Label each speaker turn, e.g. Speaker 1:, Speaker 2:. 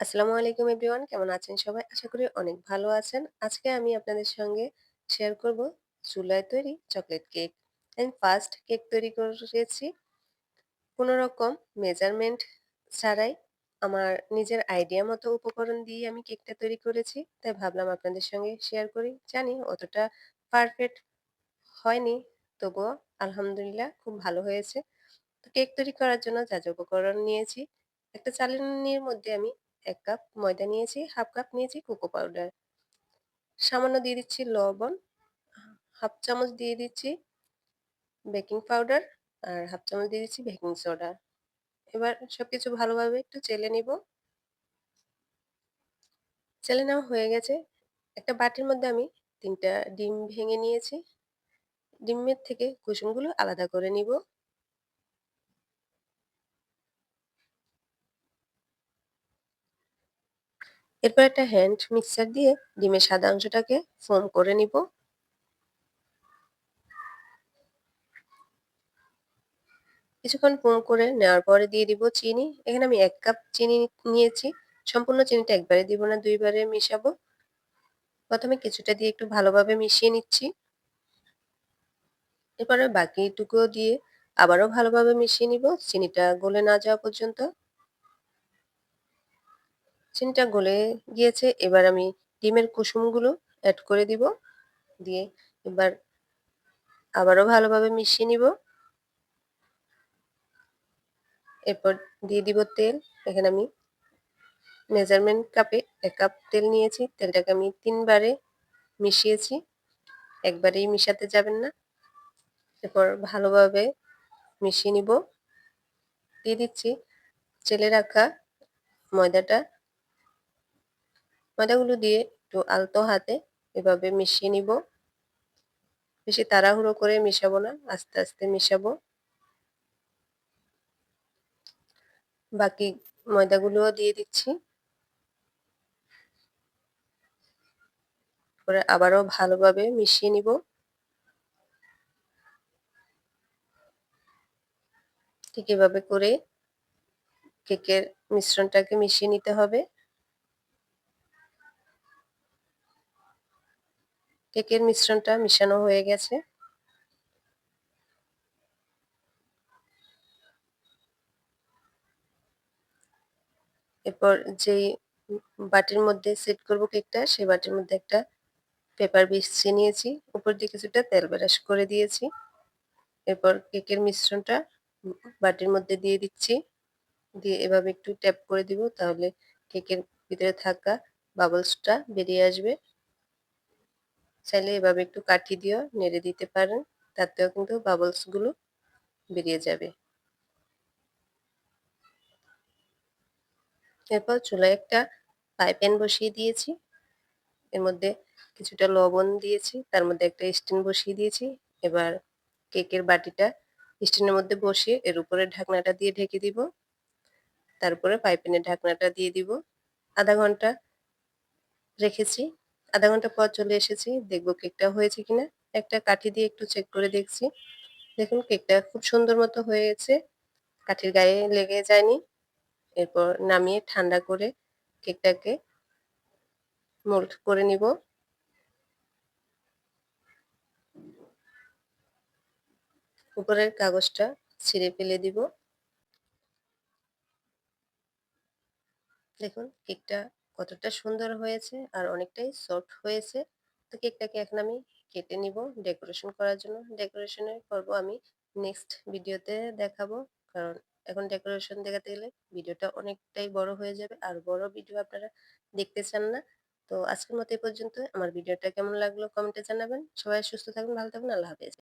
Speaker 1: আসসালামু আলাইকুম এভরিওয়ান, কেমন আছেন সবাই? আশা করি অনেক ভালো আছেন। আজকে আমি আপনাদের সঙ্গে শেয়ার করব চুলায় তৈরি চকলেট কেক আমি ফার্স্ট কেক তৈরি করেছি। কোনো রকম মেজারমেন্ট ছাড়াই আমার নিজের আইডিয়া মতো উপকরণ দিয়ে আমি কেকটা তৈরি করেছি। তাই ভাবলাম আপনাদের সঙ্গে শেয়ার করি। জানি অতটা পারফেক্ট হয়নি, তবুও আলহামদুলিল্লাহ খুব ভালো হয়েছে। তো কেক তৈরি করার জন্য যা যা উপকরণ নিয়েছি, একটা চালনির মধ্যে আমি এক কাপ ময়দা নিয়েছি, হাফ কাপ নিয়েছি কোকো পাউডার। সামান্য দিয়ে দিচ্ছি লবণ, হাফ চামচ দিয়ে দিচ্ছি বেকিং পাউডার আর হাফ চামচ দিয়ে দিচ্ছি বেকিং সোডা। এবার সবকিছু ভালোভাবে একটু চেলে নিব। চেলে নেওয়া হয়ে গেছে। একটা বাটির মধ্যে আমি তিনটা ডিম ভেঙে নিয়েছি। ডিমের থেকে কুসুমগুলো আলাদা করে নিব। এরপর একটা হ্যান্ড মিক্সার দিয়ে ডিমের সাদা অংশটাকে ফোম করে নিব। কিছুক্ষণ ফোম করে নেওয়ার পরে দিয়ে দিব চিনি। এখানে আমি এক কাপ চিনি নিয়েছি। সম্পূর্ণ চিনিটা একবারে দিব না, দুইবারে মিশাবো। প্রথমে কিছুটা দিয়ে একটু ভালোভাবে মিশিয়ে নিচ্ছি। এরপরে বাকিটুকুও দিয়ে আবারও ভালোভাবে মিশিয়ে নিব। চিনিটা গলে না যাওয়া পর্যন্ত। চিনিটা গলে গিয়েছে, এবার আমি ডিমের কুসুমগুলো অ্যাড করে দিব, দিয়ে এবার আবারও ভালোভাবে মিশিয়ে নিব। এরপর দিয়ে দিব তেল, এখানে আমি মেজারমেন্ট কাপে এক কাপ তেল নিয়েছি, তেলটাকে আমি তিনবারে মিশিয়েছি, একবারেই মিশাতে যাবেন না। এরপর ভালোভাবে মিশিয়ে নিব। দিয়ে দিচ্ছি, চেলে রাখা ময়দাটা ময়দাগুলো দিয়ে একটু আলতো হাতে এভাবে মিশিয়ে নিব। বেশি তাড়াহুড়ো করে মিশাবো না, আস্তে আস্তে মিশাবো। বাকি ময়দাগুলোও দিয়ে দিচ্ছি। করে আবারও ভালোভাবে মিশিয়ে নিব। ঠিক এভাবে করে কেকের মিশ্রণটাকে মিশিয়ে নিতে হবে। কেকের মিশ্রণটা মিশানো হয়ে গেছে। এরপর যেই বাটির মধ্যে সেট করব কেকটা, সেই বাটির মধ্যে একটা পেপার বিছিয়ে নিয়েছি। উপর দিয়ে কিছুটা তেল ব্রাশ করে দিয়েছি। এরপর কেকের মিশ্রণটা বাটির মধ্যে দিয়ে দিচ্ছি। দিয়ে এভাবে একটু ট্যাপ করে দিব, তাহলে কেকের ভিতরে থাকা বাবলসটা বেরিয়ে আসবে। চাইলে এভাবে একটু কাঠি দিয়েও নেড়ে দিতে পারেন, তাতেও কিন্তু বাবলসগুলো বেরিয়ে যাবে। এরপর চুলায় একটা ফ্রাই প্যান বসিয়ে দিয়েছি। এর মধ্যে কিছুটা লবণ দিয়েছি, তার মধ্যে একটা স্টিন বসিয়ে দিয়েছি। এবার কেকের বাটিটা স্টিনের মধ্যে বসিয়ে এর উপরে ঢাকনাটা দিয়ে ঢেকে দিব। তারপরে পাইপেনের ঢাকনাটা দিয়ে দিব। আধা ঘণ্টা রেখেছি। আধা ঘণ্টা পর চলে এসেছি। দেখব কেকটা হয়েছে কিনা। একটা কাঠি দিয়ে একটু চেক করে দেখছি। দেখুন, কেকটা খুব সুন্দর মতো হয়েছে। কাঠির গায়ে লেগে যায়নি। এরপর নামিয়ে ঠান্ডা করে কেকটাকে মোল্ড করে নিব। উপরের কাগজটা ছিঁড়ে ফেলে দিব। দেখুন, কেকটা কতটা সুন্দর হয়েছে আর অনেকটাই সফট হয়েছে। তো কেকটাকে এখন আমি কেটে নিব ডেকোরেশন করার জন্য। ডেকোরেশনের করব আমি নেক্সট ভিডিওতে দেখাবো। কারণ এখন ডেকোরেশন দেখাতে গেলে ভিডিওটা অনেকটাই বড় হয়ে যাবে। আর বড় ভিডিও আপনারা দেখতে চান না। তো আজকের মতো এই পর্যন্ত। আমার ভিডিওটা কেমন লাগল কমেন্টে জানাবেন। সবাই সুস্থ থাকবেন ভালো থাকবেন আল্লাহ হাফেজ।